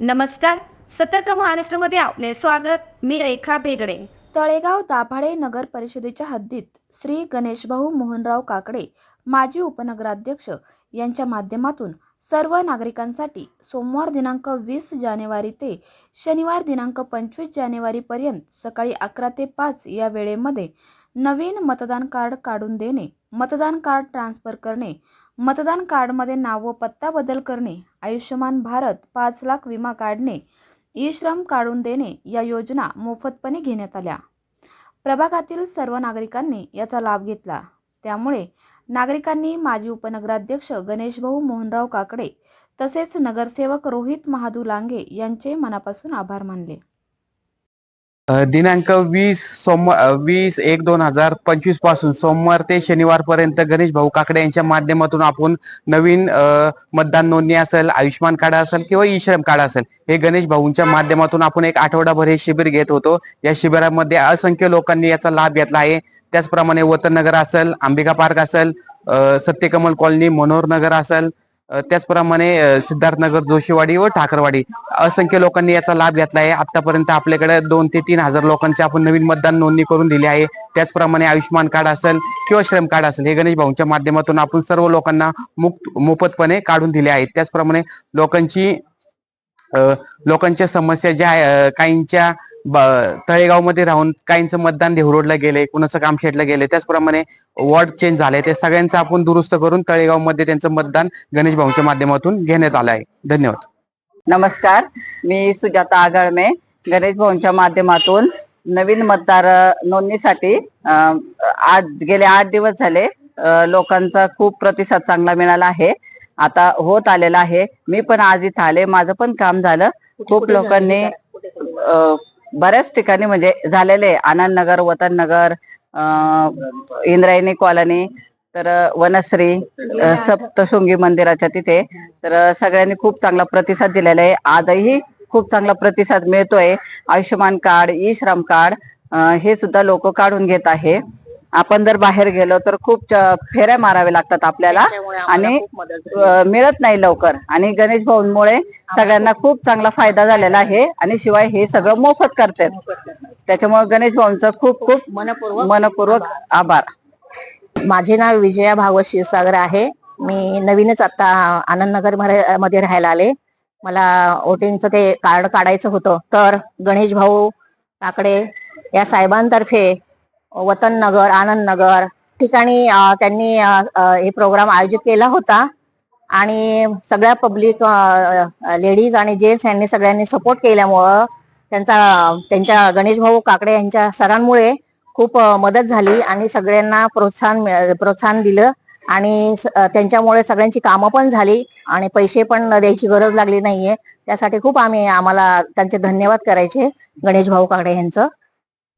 नमस्कार. सतर्क महाराष्ट्रामध्ये आपले स्वागत. मी रेखा बेगडे तळेगाव दाभाडे नगर परिषदेच्या हद्दीत श्री गणेशभाऊ मोहनराव काकडे माजी उपनगराध्यक्ष यांच्या माध्यमातून सर्व नागरिकांसाठी सोमवार दिनांक वीस जानेवारी ते शनिवार दिनांक पंचवीस जानेवारीपर्यंत सकाळी अकरा ते पाच या वेळेमध्ये नवीन मतदान कार्ड काढून देणे मतदान कार्ड ट्रान्स्फर करणे मतदान कार्डमध्ये नाव व पत्ता बदल करणे आयुष्यमान भारत पाच लाख विमा काढणे ई श्रम काढून देणे या योजना मोफतपणे घेण्यात आल्या. प्रभागातील सर्व नागरिकांनी याचा लाभ घेतला. त्यामुळे नागरिकांनी माजी उपनगराध्यक्ष गणेशभाऊ मोहनराव काकडे तसेच नगरसेवक रोहित महादू लांगे यांचे मनापासून आभार मानले. दिनांक वीस सोमवार वीस एक दोन हजार पंचवीसपासून सोमवार ते शनिवार पर्यंत गणेश भाऊ काकडे यांच्या माध्यमातून आपण नवीन मतदान नोंदणी असेल आयुष्यमान कार्ड असेल किंवा ई श्रम कार्ड असेल हे गणेश भाऊंच्या माध्यमातून आपण एक आठवडाभर हे शिबिर घेत होतो. या शिबिरामध्ये असंख्य लोकांनी याचा लाभ घेतला आहे. त्याचप्रमाणे वतन नगर असेल अंबिका पार्क असेल सत्यकमल कॉलनी मनोहर नगर असेल त्याचप्रमाणे सिद्धार्थनगर जोशीवाडी व ठाकरवाडी असंख्य लोकांनी याचा लाभ घेतला आहे. आतापर्यंत आपल्याकडे दोन ते तीन हजार लोकांची आपण नवीन मतदान नोंदणी करून दिली आहे. त्याचप्रमाणे आयुष्यमान कार्ड असेल किंवा श्रम कार्ड असेल हे गणेश भाऊंच्या माध्यमातून आपण सर्व लोकांना मुक्त मोफतपणे काढून दिले आहेत. त्याचप्रमाणे लोकांची लोकांच्या समस्या ज्या आहे, अ, काहींच्या तळेगावमध्ये राहून काहींचं मतदान देहरोडला गेले कुणाचं कामशेटला गेले त्याचप्रमाणे वॉर्ड चेंज झाले. ते सगळ्यांचं आपण दुरुस्त करून तळेगावमध्ये त्यांचं मतदान गणेश भाऊंच्या माध्यमातून घेण्यात आलं आहे. धन्यवाद. नमस्कार. मी सुजाता आगळमे गणेश भवनच्या माध्यमातून नवीन मतदार नोंदणीसाठी अ, आज गेले आठ दिवस झाले लोकांचा खूप प्रतिसाद चांगला मिळाला आहे. आता होत आलेला आहे. मी पण आज इथं आले. माझं पण काम झालं. खूप लोकांनी बऱ्याच ठिकाणी म्हणजे झालेले आनंद नगर वतन नगर अ, इंद्रायणी कॉलनी तर वनश्री सप्तशृंगी मंदिराच्या तिथे. तर सगळ्यांनी खूप चांगला प्रतिसाद दिलेला आहे. आजही खूप चांगला प्रतिसाद मिळतोय. Ayushman card e Shram card हे सुद्धा लोक काढून घेत आहे. आपण जर बाहेर गेलो तर खूप फेऱ्या माराव्या लागतात आपल्याला. आणि मिळत नाही लवकर. आणि गणेश भाऊंमुळे सगळ्यांना खूप चांगला फायदा झालेला आहे. आणि शिवाय हे सगळं मोफत करतात. त्याच्यामुळे गणेश भाऊंचा खूप खूप मनपूर्वक मनपूर्वक आभार. माझे नाव विजया भागवत क्षीरसागर आहे. मी नवीनच आता आनंदनगर मध्ये- मध्ये राहायला आले. मला वोटिंगचं ते कार्ड काढायचं होतं. तर गणेश भाऊ काकडे या साहेबांतर्फे वतन नगर आनंद नगर ठिकाणी त्यांनी हे प्रोग्राम आयोजित केला होता. आणि सगळ्या पब्लिक लेडीज आणि जेंट्स यांनी सगळ्यांनी सपोर्ट केल्यामुळं त्यांचा त्यांच्या गणेश भाऊ काकडे यांच्या सरांमुळे खूप मदत झाली आणि सगळ्यांना प्रोत्साहन प्रोत्साहन दिलं. आणि त्यांच्यामुळे सगळ्यांची कामं पण झाली आणि पैसे पण द्यायची गरज लागली नाहीये. त्यासाठी खूप आम्ही आम्हाला त्यांचे धन्यवाद करायचे गणेश भाऊ काकडे यांचं.